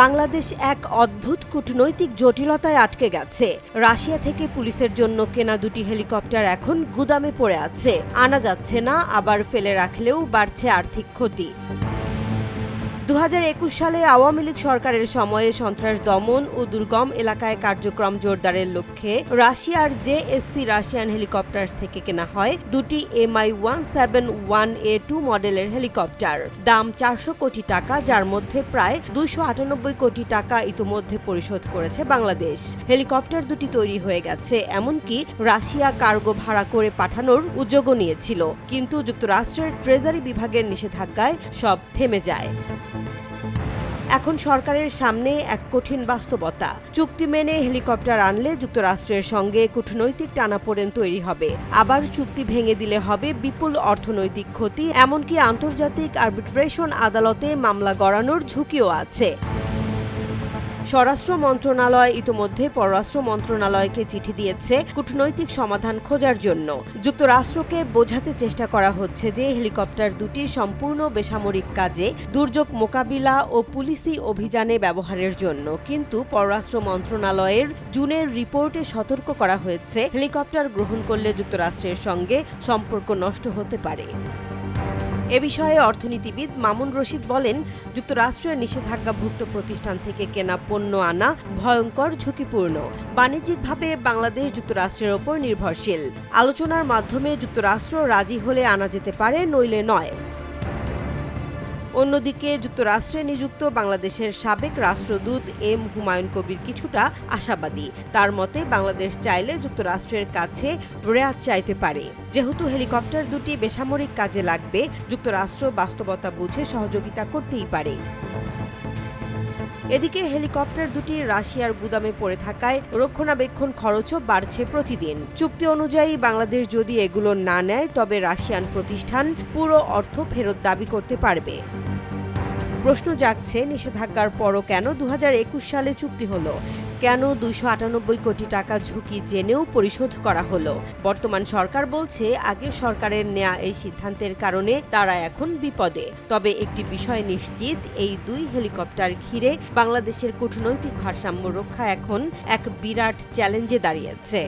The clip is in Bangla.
বাংলাদেশ এক অদ্ভুত কূটনৈতিক জটিলতায় আটকে গেছে। রাশিয়া থেকে পুলিশের জন্য কেনা দুটি হেলিকপ্টার এখন গুদামে পড়ে আছে। আনা যাচ্ছে না, আবার ফেলে রাখলেও বাড়ছে আর্থিক ক্ষতি। দু হাজার একুশ সালে আওয়ামী লীগ সরকারের সময়ে সন্ত্রাস দমন ও দুর্গম এলাকায় কার্যক্রম জোরদারের লক্ষ্যে রাশিয়ার জেএসসি রাশিয়ান হেলিকপ্টার থেকে কেনা হয় দুটি MI one seven one A two মডেলের হেলিকপ্টার। দাম চারশো কোটি টাকা, যার মধ্যে প্রায় দুশো আটানব্বই কোটি টাকা ইতোমধ্যে পরিশোধ করেছে বাংলাদেশ। হেলিকপ্টার দুটি তৈরি হয়ে গেছে, এমনকি রাশিয়া কার্গো ভাড়া করে পাঠানোর উদ্যোগও নিয়েছিল। কিন্তু যুক্তরাষ্ট্রের ট্রেজারি বিভাগের নিষেধাজ্ঞায় সব থেমে যায়। এখন সরকারের সামনে এক কঠিন বাস্তবতা। চুক্তি মেনে হেলিকপ্টার আনলে যুক্তরাষ্ট্রের সঙ্গে কূটনৈতিক টানাপোড়েন তৈরি হবে। আবার চুক্তি ভেঙে দিলে হবে বিপুল অর্থনৈতিক ক্ষতি, এমনকি আন্তর্জাতিক আর্বিট্রেশন আদালতে মামলা গড়ানোর ঝুঁকিও আছে। স্বরাষ্ট্র মন্ত্রণালয় ইতোমধ্যে পররাষ্ট্র মন্ত্রণালয়কে চিঠি দিয়েছে কূটনৈতিক সমাধান খোঁজার জন্য। যুক্তরাষ্ট্রকে বোঝাতে চেষ্টা করা হচ্ছে যে হেলিকপ্টার দুটি সম্পূর্ণ বেসামরিক কাজে দুর্যোগ মোকাবিলা ও পুলিশি অভিযানে ব্যবহারের জন্য। কিন্তু পররাষ্ট্র মন্ত্রণালয়ের জুনের রিপোর্টে সতর্ক করা হয়েছে, হেলিকপ্টার গ্রহণ করলে যুক্তরাষ্ট্রের সঙ্গে সম্পর্ক নষ্ট হতে পারে। এ বিষয়ে অর্থনীতিবিদ মামুন রশিদ বলেন, যুক্তরাষ্ট্রের নিষেধাজ্ঞাভুক্ত প্রতিষ্ঠান থেকে কেনা পণ্য আনা ভয়ঙ্কর ঝুঁকিপূর্ণ। বাণিজ্যিকভাবে বাংলাদেশ যুক্তরাষ্ট্রের ওপর নির্ভরশীল। আলোচনার মাধ্যমে যুক্তরাষ্ট্র রাজি হলে আনা যেতে পারে নইলে নয়। অন্যদিকে যুক্তরাষ্ট্রে নিযুক্ত বাংলাদেশের সাবেক রাষ্ট্রদূত এম হুমায়ুন কবির কিছুটা আশাবাদী। তার মতে, বাংলাদেশ চাইলে যুক্তরাষ্ট্রের কাছে রেয়াত চাইতে পারে। যেহেতু হেলিকপ্টার দুটি বেসামরিক কাজে লাগবে, যুক্তরাষ্ট্র বাস্তবতা বুঝে সহযোগিতা করতেই পারে। এদিকে হেলিকপ্টার দুটি রাশিয়ার গুদামে পড়ে থাকায় রক্ষণাবেক্ষণ খরচও বাড়ছে প্রতিদিন। চুক্তি অনুযায়ী বাংলাদেশ যদি এগুলো না নেয়, তবে রাশিয়ান প্রতিষ্ঠান পুরো অর্থ ফেরত দাবি করতে পারবে। প্রশ্ন জাগছে, নিষেধাজ্ঞার পরও কেন দু হাজার একুশ সালে চুক্তি হলো? কেন দুইশো আটানব্বই কোটি টাকা ঝুঁকি জেনেও পরিশোধ করা হলো? বর্তমান সরকার বলছে, আগের সরকারের নেয়া এই সিদ্ধান্তের কারণে তারা এখন বিপদে। তবে একটি বিষয় নিশ্চিত, এই দুই হেলিকপ্টার ঘিরে বাংলাদেশের কূটনৈতিক ভারসাম্য রক্ষা এখন এক বিরাট চ্যালেঞ্জে দাঁড়িয়েছে।